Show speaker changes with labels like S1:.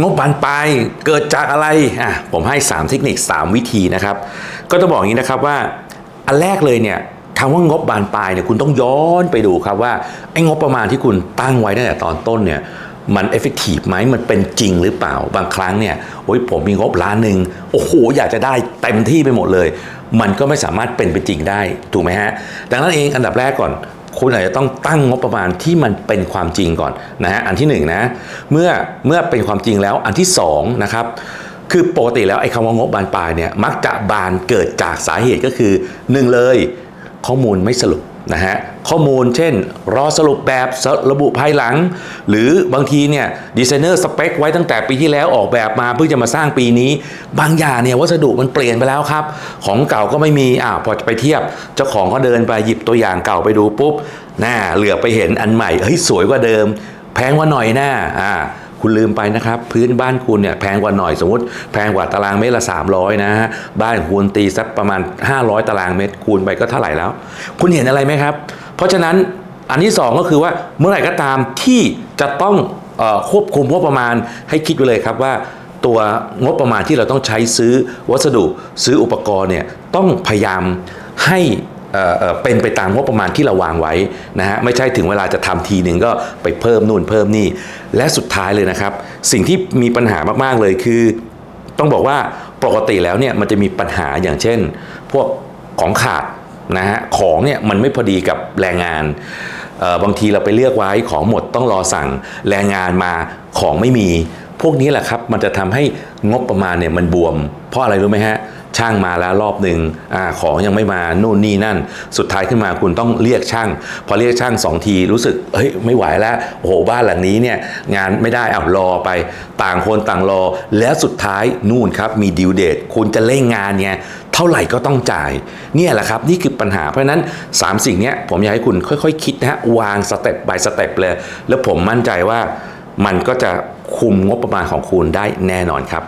S1: งบบานปลายเกิดจากอะไรอะผมให้ 3 เทคนิค 3 วิธีนะครับ ก็ต้องบอกอย่างนี้นะครับว่าอันแรกเลยเนี่ยคำว่างบบานปลายเนี่ยคุณต้องย้อนไปดูครับว่าไอ้งบประมาณที่คุณตั้งไว้ตั้งแต่ตอนต้นเนี่ยมันเอฟเฟกตีฟไหมมันเป็นจริงหรือเปล่าบางครั้งเนี่ยโอ้ยผมมีงบล้านหนึ่งโอ้โหอยากจะได้เต็มที่ไปหมดเลย มันก็ไม่สามารถเป็นไปจริงได้ถูกไหมฮะ ดังนั้นเองอันดับแรกก่อน คุณอาจจะต้องตั้งงบประมาณที่มันเป็นความจริงก่อนนะฮะอันที่หนึ่งนะเมื่อเมื่อเป็นความจริงแล้วอันที่สองนะครับคือปกติแล้วไอ้คำว่างบบานปลายเนี่ยมักจะบานเกิดจากสาเหตุก็คือหนึ่งเลย ข้อมูลไม่สรุป นะฮะข้อมูลเช่น รอสรุปแบบระบุภายหลัง หรือบางทีเนี่ยดีไซเนอร์สเปคไว้ตั้งแต่ปีที่แล้วออกแบบมาเพื่อจะมาสร้างปีนี้ บางอย่างเนี่ยวัสดุมันเปลี่ยนไปแล้วครับ ของเก่าก็ไม่มีอ่าพอจะไปเทียบ เจ้าของก็เดินไปหยิบตัวอย่างเก่าไปดูปุ๊บน่าเหลือไปเห็นอันใหม่เฮ้ยสวยกว่าเดิม แพงกว่าหน่อยหน้าอ่า คุณลืมไปนะครับ พื้นบ้านคุณเนี่ยแพงกว่าหน่อยสมมติ แพงกว่าตารางเมตรละ 300 นะฮะบ้านคุณตีสักประมาณ 500 ตารางเมตรคูณไปก็เท่าไหร่แล้ว คุณเห็นอะไรไหมครับ เพราะฉะนั้นอันที่ 2 ก็คือว่าเมื่อไหร่ก็ตามที่จะต้องอควบคุมงบประมาณให้คิดไว้เลยครับว่าตัวงบประมาณที่เราต้องใช้ซื้อวัสดุซื้ออุปกรณ์เนี่ยต้องพยายามให้ เป็นไปตามงบประมาณที่เราวางไว้นะฮะไม่ใช่ถึงเวลาจะทำทีหนึ่งก็ไปเพิ่มนู่นเพิ่มนี่ และสุดท้ายเลยนะครับ สิ่งที่มีปัญหามากๆเลยคือ ต้องบอกว่าปกติแล้วเนี่ยมันจะมีปัญหาอย่างเช่น พวกของขาดนะฮะของเนี่ยมันไม่พอดีกับแรงงานบางทีเราไปเลือกไว้ของหมดต้องรอสั่งแรงงานมาของไม่มี พวกนี้แหละครับมันจะทำให้งบประมาณเนี่ยมันบวม เพราะอะไรรู้ไหมฮะ ช่างมาแล้วรอบหนึ่งอของยังไม่มานู่นนี่นั่น สุดท้ายขึ้นมาคุณต้องเรียกช่าง พอเรียกช่างสองทีรู้สึกเฮ้ยไม่ไหวแล้วโอ้โหบ้านหลังนี้เนี่ยงานไม่ได้เอารอไป ต่างคนต่างรอ แล้วสุดท้ายนู่นครับมีดิวเดตคุณจะเร่งงานเนี่ยเท่าไหร่ก็ต้องจ่าย เนี่ยแหละครับ นี่คือปัญหาเพราะนั้น 3 สิ่งเนี้ยผมอยากให้คุณค่อยๆคิดนะฮะวางสเต็ป by สเต็ปเลย แล้วผมมั่นใจว่ามันก็จะคุมงบประมาณของคุณได้แน่นอนครับ